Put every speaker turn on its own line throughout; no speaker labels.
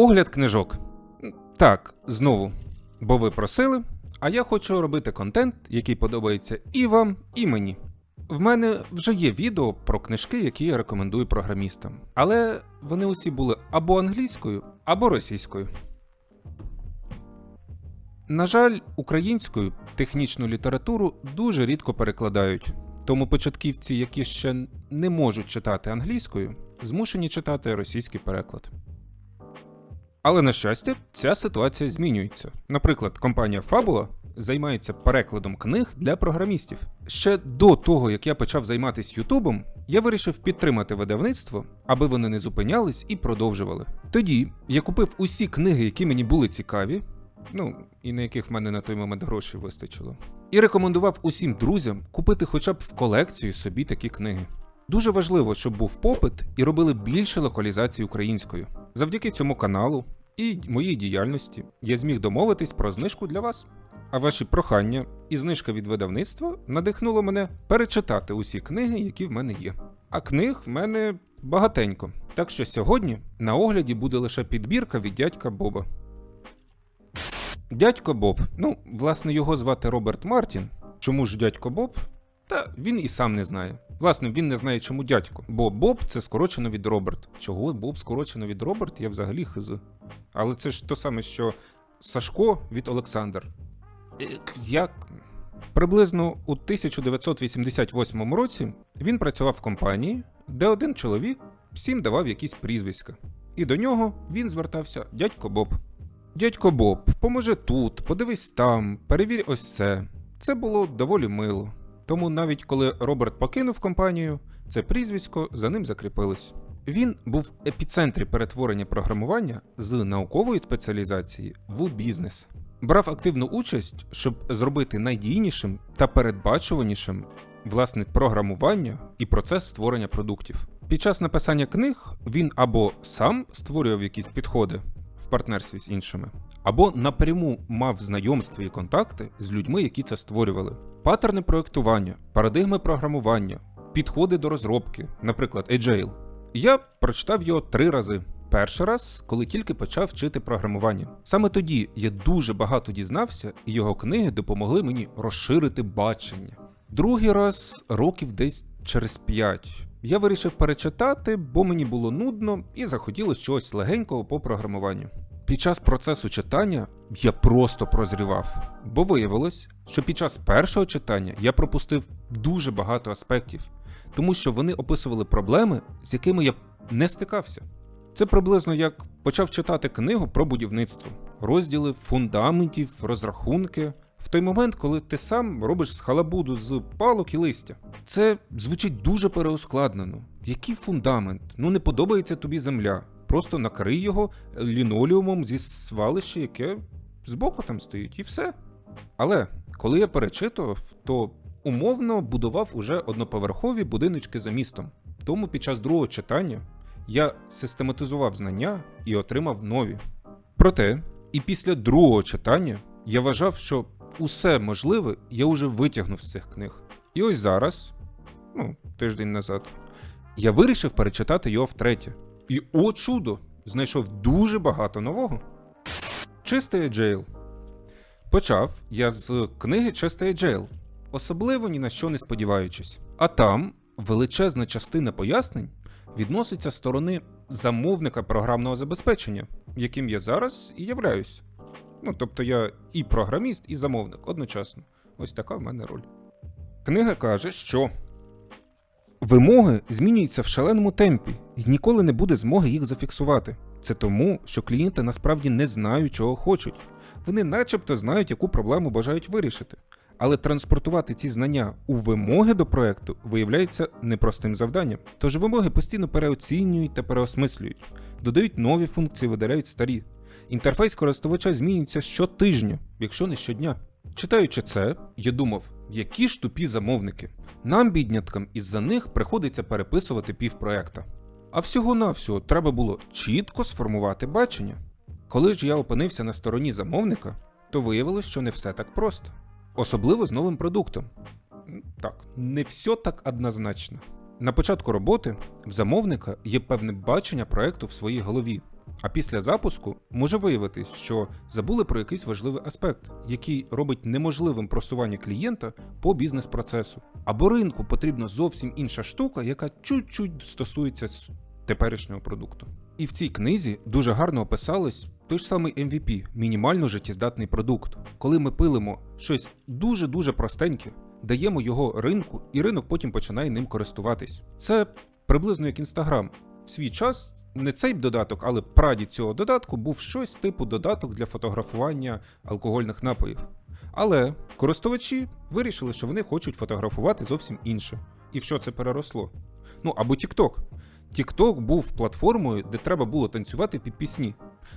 Огляд книжок. Так, знову. Бо ви просили, а я хочу робити контент, який подобається і вам, і мені. В мене вже є відео про книжки, які я рекомендую програмістам. Але вони усі були або англійською, або російською. На жаль, українською технічну літературу дуже рідко перекладають, тому початківці, які ще не можуть читати англійською, змушені читати російський переклад. Але на щастя, ця ситуація змінюється. Наприклад, компанія Fabula займається перекладом книг для програмістів. Ще до того, як я почав займатися Ютубом, я вирішив підтримати видавництво, аби вони не зупинялись і продовжували. Тоді я купив усі книги, які мені були цікаві, ну і на яких в мене на той момент грошей вистачило, і рекомендував усім друзям купити хоча б в колекцію собі такі книги. Дуже важливо, щоб був попит і робили більше локалізацій українською. Завдяки цьому каналу і моїй діяльності я зміг домовитись про знижку для вас. А ваші прохання і знижка від видавництва надихнуло мене перечитати усі книги, які в мене є. А книг в мене багатенько. Так що сьогодні на огляді буде лише підбірка від дядька Боба. Дядько Боб. Ну, власне, його звати Роберт Мартін. Чому ж дядько Боб? Та він і сам не знає. Власне, він не знає, чому дядько. Бо Боб це скорочено від Роберт. Чого Боб скорочено від Роберт, я взагалі хз. Але це ж то саме, що Сашко від Олександр. Як? Приблизно у 1988 році він працював в компанії, де один чоловік всім давав якісь прізвиська. І до нього він звертався дядько Боб. Дядько Боб, поможи тут, подивись там, перевір ось це. Це було доволі мило. Тому навіть коли Роберт покинув компанію, це прізвисько за ним закріпилось. Він був в епіцентрі перетворення програмування з наукової спеціалізації в бізнес. Брав активну участь, щоб зробити надійнішим та передбачуванішим власне програмування і процес створення продуктів. Під час написання книг він або сам створював якісь підходи в партнерстві з іншими, або напряму мав знайомства і контакти з людьми, які це створювали. Паттерни проєктування, парадигми програмування, підходи до розробки, наприклад, Agile. Я прочитав його три рази. Перший раз, коли тільки почав вчити програмування. Саме тоді я дуже багато дізнався, і його книги допомогли мені розширити бачення. Другий раз років десь через п'ять. Я вирішив перечитати, бо мені було нудно і захотілося чогось легенького по програмуванню. Під час процесу читання я просто прозрівав, бо виявилось, що під час першого читання я пропустив дуже багато аспектів, тому що вони описували проблеми, з якими я не стикався. Це приблизно як почав читати книгу про будівництво, розділи фундаментів, розрахунки. В той момент, коли ти сам робиш з халабуду з палок і листя. Це звучить дуже переускладнено. Який фундамент? Ну не подобається тобі земля. Просто накрий його лінолеумом зі свалища, яке збоку там стоїть, і все. Але коли я перечитував, то умовно будував уже одноповерхові будиночки за містом. Тому під час другого читання я систематизував знання і отримав нові. Проте, і після другого читання я вважав, що усе можливе я вже витягнув з цих книг. І ось зараз, ну, тиждень назад, я вирішив перечитати його втретє. І о чудо! Знайшов дуже багато нового. Чистий Agile. Почав я з книги Чистий Agile, особливо ні на що не сподіваючись. А там величезна частина пояснень відноситься сторони замовника програмного забезпечення, яким я зараз і являюсь. Ну, тобто я і програміст, і замовник одночасно. Ось така в мене роль. Книга каже, що вимоги змінюються в шаленому темпі, і ніколи не буде змоги їх зафіксувати. Це тому, що клієнти насправді не знають, чого хочуть. Вони начебто знають, яку проблему бажають вирішити. Але транспортувати ці знання у вимоги до проекту виявляється непростим завданням. Тож вимоги постійно переоцінюють та переосмислюють, додають нові функції, видаляють старі. Інтерфейс користувача змінюється щотижня, якщо не щодня. Читаючи це, я думав, які ж тупі замовники. Нам, бідняткам, із-за них приходиться переписувати півпроекта. А всього-навсього треба було чітко сформувати бачення. Коли ж я опинився на стороні замовника, то виявилось, що не все так просто. Особливо з новим продуктом. Так, не все так однозначно. На початку роботи в замовника є певне бачення проекту в своїй голові, А після запуску може виявитись, що забули про якийсь важливий аспект, який робить неможливим просування клієнта по бізнес-процесу. Або ринку потрібна зовсім інша штука, яка чуть-чуть стосується теперішнього продукту. І в цій книзі дуже гарно описалось той ж самий MVP – мінімально життєздатний продукт. Коли ми пилимо щось дуже-дуже простеньке, даємо його ринку, і ринок потім починає ним користуватись. Це приблизно як Інстаграм. В свій час не цей додаток, але прадід цього додатку був щось типу додаток для фотографування алкогольних напоїв. Але користувачі вирішили, що вони хочуть фотографувати зовсім інше. І в що це переросло? Ну або TikTok. TikTok був платформою, де треба було танцювати під пісні.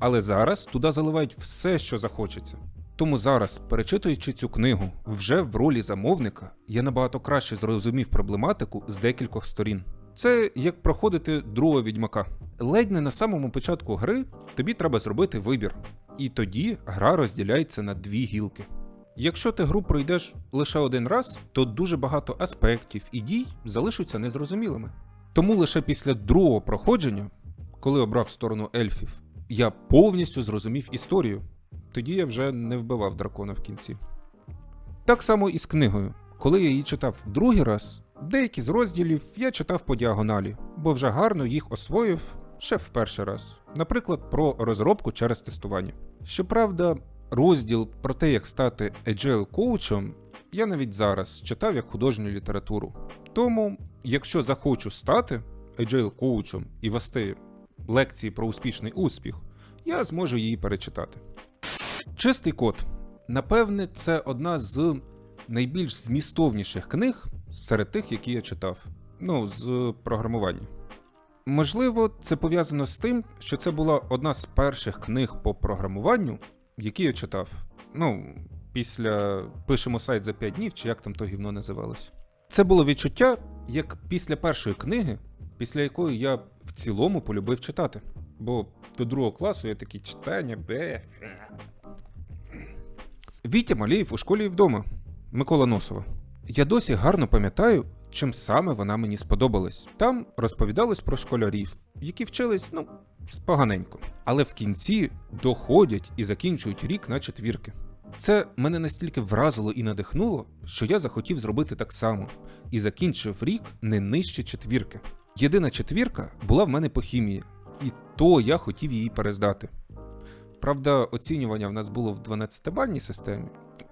Але зараз туди заливають все, що захочеться. Тому зараз, перечитуючи цю книгу, вже в ролі замовника, я набагато краще зрозумів проблематику з декількох сторін. Це як проходити другого відьмака. Ледь не на самому початку гри тобі треба зробити вибір, і тоді гра розділяється на дві гілки. Якщо ти гру пройдеш лише один раз, то дуже багато аспектів і дій залишаться незрозумілими. Тому лише після другого проходження, коли обрав сторону ельфів, я повністю зрозумів історію. Тоді я вже не вбивав дракона в кінці. Так само і з книгою. Коли я її читав другий раз, деякі з розділів я читав по діагоналі, бо вже гарно їх освоїв ще в перший раз. Наприклад, про розробку через тестування. Щоправда, розділ про те, як стати agile коучем, я навіть зараз читав як художню літературу. Тому, якщо захочу стати agile коучем і вести лекції про успішний успіх, я зможу її перечитати. Чистий код. Напевне, це одна з найбільш змістовніших книг серед тих, які я читав. Ну, з програмування. Можливо, це пов'язано з тим, що це була одна з перших книг по програмуванню, які я читав. Ну, після пишемо сайт за 5 днів, чи як там то гівно називалось. Це було відчуття, як після першої книги, після якої я в цілому полюбив читати. Бо до другого класу я такі читання, бе. Вітя Малієв у школі і вдома. Микола Носова. Я досі гарно пам'ятаю, чим саме вона мені сподобалась. Там розповідалось про школярів, які вчились, ну, споганенько. Але в кінці доходять і закінчують рік на четвірки. Це мене настільки вразило і надихнуло, що я захотів зробити так само і закінчив рік не нижче четвірки. Єдина четвірка була в мене по хімії, і то я хотів її перездати. Правда, оцінювання в нас було в 12-бальній системі,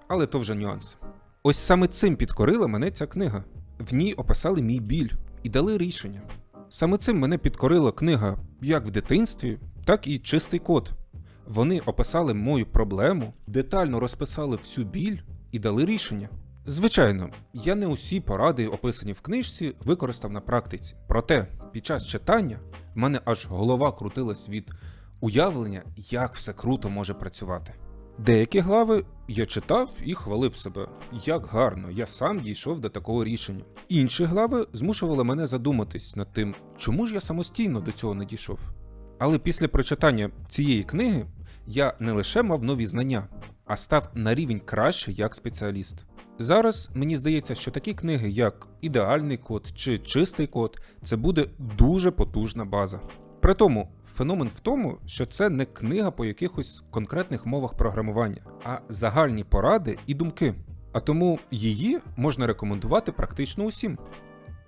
але то вже нюанси. Ось саме цим підкорила мене ця книга. В ній описали мій біль і дали рішення. Саме цим мене підкорила книга як в дитинстві, так і чистий код. Вони описали мою проблему, детально розписали всю біль і дали рішення. Звичайно, я не усі поради, описані в книжці, використав на практиці. Проте, під час читання в мене аж голова крутилась від уявлення, як все круто може працювати. Деякі глави я читав і хвалив себе, як гарно, я сам дійшов до такого рішення. Інші глави змушували мене задуматись над тим, чому ж я самостійно до цього не дійшов. Але після прочитання цієї книги я не лише мав нові знання, а став на рівень краще як спеціаліст. Зараз мені здається, що такі книги, як ідеальний код чи чистий код, це буде дуже потужна база. При тому, феномен в тому, що це не книга по якихось конкретних мовах програмування, а загальні поради і думки. А тому її можна рекомендувати практично усім.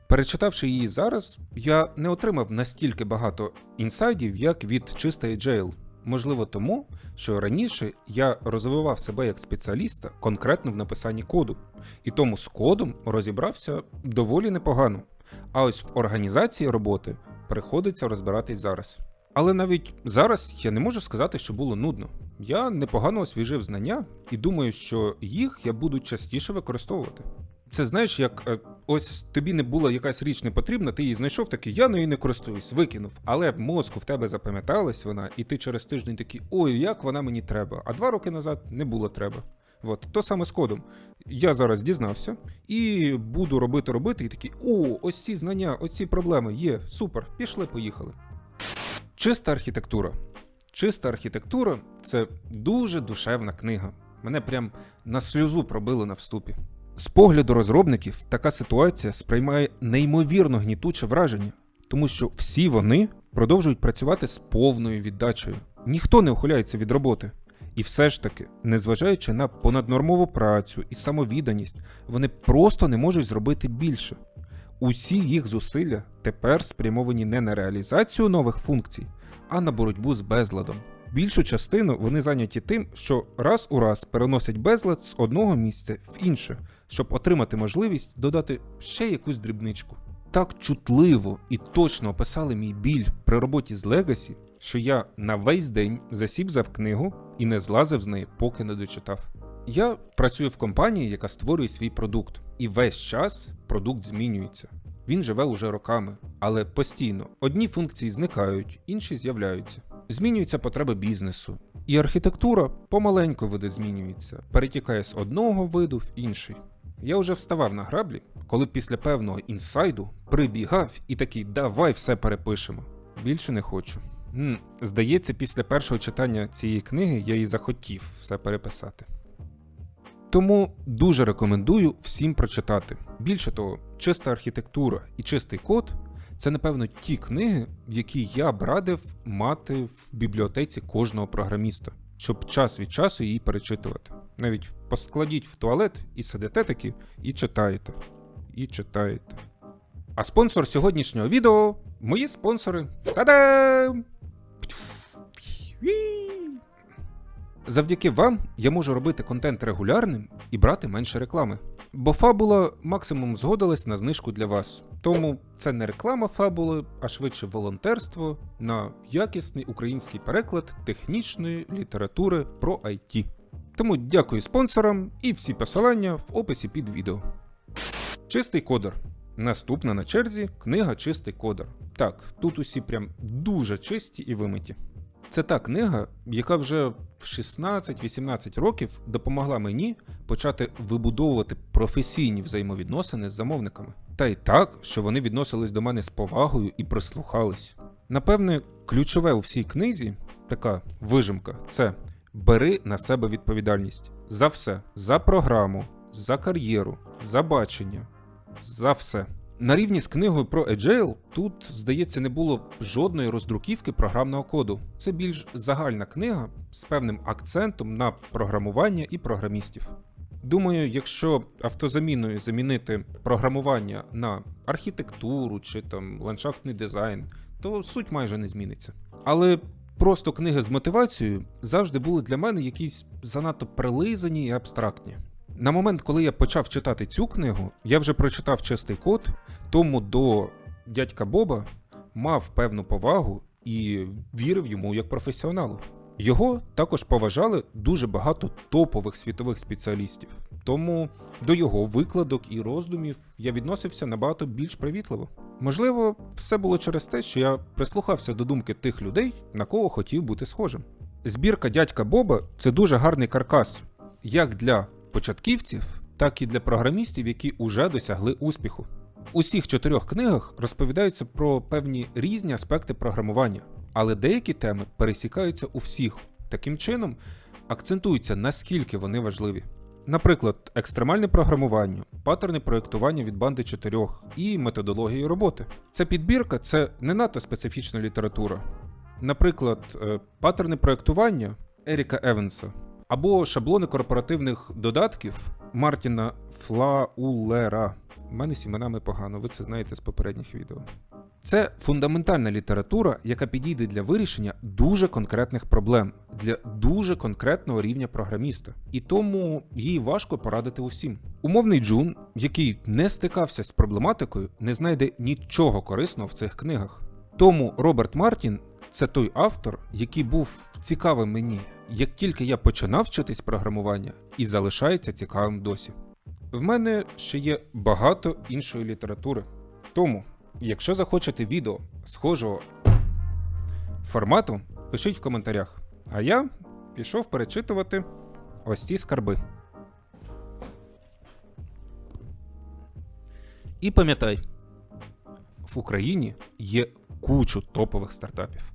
Перечитавши її зараз, я не отримав настільки багато інсайдів, як від чистої Jail. Можливо, тому, що раніше я розвивав себе як спеціаліста конкретно в написанні коду, і тому з кодом розібрався доволі непогано. А ось в організації роботи приходиться розбиратись зараз. Але навіть зараз я не можу сказати, що було нудно. Я непогано освіжив знання і думаю, що їх я буду частіше використовувати. Це знаєш, як е, ось тобі не була якась річ не потрібна, ти її знайшов такий, я нею не користуюсь, викинув. Але в мозку в тебе запам'яталась вона, і ти через тиждень такий, ой, як вона мені треба. А два роки назад не було треба. От, то саме з кодом. Я зараз дізнався і буду робити, робити, і такий, о, ось ці знання, ось ці проблеми є, супер, пішли, поїхали. Чиста архітектура. Чиста архітектура це дуже душевна книга. Мене прям на сльозу пробило на вступі. З погляду розробників така ситуація сприймає неймовірно гнітуче враження, тому що всі вони продовжують працювати з повною віддачею. Ніхто не ухиляється від роботи. І все ж таки, незважаючи на понаднормову працю і самовідданість, вони просто не можуть зробити більше. Усі їх зусилля тепер спрямовані не на реалізацію нових функцій, а на боротьбу з безладом. Більшу частину вони зайняті тим, що раз у раз переносять безлад з одного місця в інше, щоб отримати можливість додати ще якусь дрібничку. Так чутливо і точно описали мій біль при роботі з Legacy, що я на весь день засів за книгу і не злазив з неї, поки не дочитав. Я працюю в компанії, яка створює свій продукт, і весь час продукт змінюється. Він живе уже роками, але постійно одні функції зникають, інші з'являються. Змінюються потреби бізнесу, і архітектура помаленьку видозмінюється, перетікає з одного виду в інший. Я вже вставав на граблі, коли після певного інсайду прибігав і такий давай все перепишемо. Більше не хочу. Здається, після першого читання цієї книги я і захотів все переписати. Тому дуже рекомендую всім прочитати. Більше того, чиста архітектура і чистий код це, напевно, ті книги, які я б радив мати в бібліотеці кожного програміста, щоб час від часу її перечитувати. Навіть поскладіть в туалет і сидите таки, і читаєте. І читаєте. А спонсор сьогоднішнього відео мої спонсори. Та-дам! Завдяки вам я можу робити контент регулярним і брати менше реклами. Бо фабула максимум згодилась на знижку для вас. Тому це не реклама фабули, а швидше волонтерство на якісний український переклад технічної літератури про IT. Тому дякую спонсорам і всі посилання в описі під відео. Чистий кодер. Наступна на черзі книга Чистий кодер. Так, тут усі прям дуже чисті і вимиті. Це та книга, яка вже в 16-18 років допомогла мені почати вибудовувати професійні взаємовідносини з замовниками. Та й так, що вони відносились до мене з повагою і прислухались. Напевне, ключове у всій книзі така вижимка це бери на себе відповідальність за все, за програму, за кар'єру, за бачення, за все. На рівні з книгою про Agile тут, здається, не було жодної роздруківки програмного коду. Це більш загальна книга з певним акцентом на програмування і програмістів. Думаю, якщо автозаміною замінити програмування на архітектуру чи там ландшафтний дизайн, то суть майже не зміниться. Але просто книги з мотивацією завжди були для мене якісь занадто прилизані і абстрактні. На момент, коли я почав читати цю книгу, я вже прочитав чистий код, тому до дядька Боба мав певну повагу і вірив йому як професіоналу. Його також поважали дуже багато топових світових спеціалістів, тому до його викладок і роздумів я відносився набагато більш привітливо. Можливо, все було через те, що я прислухався до думки тих людей, на кого хотів бути схожим. Збірка дядька Боба це дуже гарний каркас, як для початківців, так і для програмістів, які уже досягли успіху. В усіх чотирьох книгах розповідаються про певні різні аспекти програмування, але деякі теми пересікаються у всіх. Таким чином акцентується наскільки вони важливі. Наприклад, екстремальне програмування, паттерни проєктування від банди чотирьох і методології роботи. Ця підбірка це не надто специфічна література. Наприклад, е, паттерни проєктування Еріка Евенса або шаблони корпоративних додатків Мартіна Флаулера. У мене з іменами погано, ви це знаєте з попередніх відео. Це фундаментальна література, яка підійде для вирішення дуже конкретних проблем для дуже конкретного рівня програміста, і тому їй важко порадити усім. Умовний Джун, який не стикався з проблематикою, не знайде нічого корисного в цих книгах. Тому Роберт Мартін це той автор, який був цікавим мені, як тільки я починав вчитись програмування і залишається цікавим досі. В мене ще є багато іншої літератури. Тому, якщо захочете відео схожого формату, пишіть в коментарях. А я пішов перечитувати ось ці скарби. І пам'ятай, в Україні є кучу топових стартапів.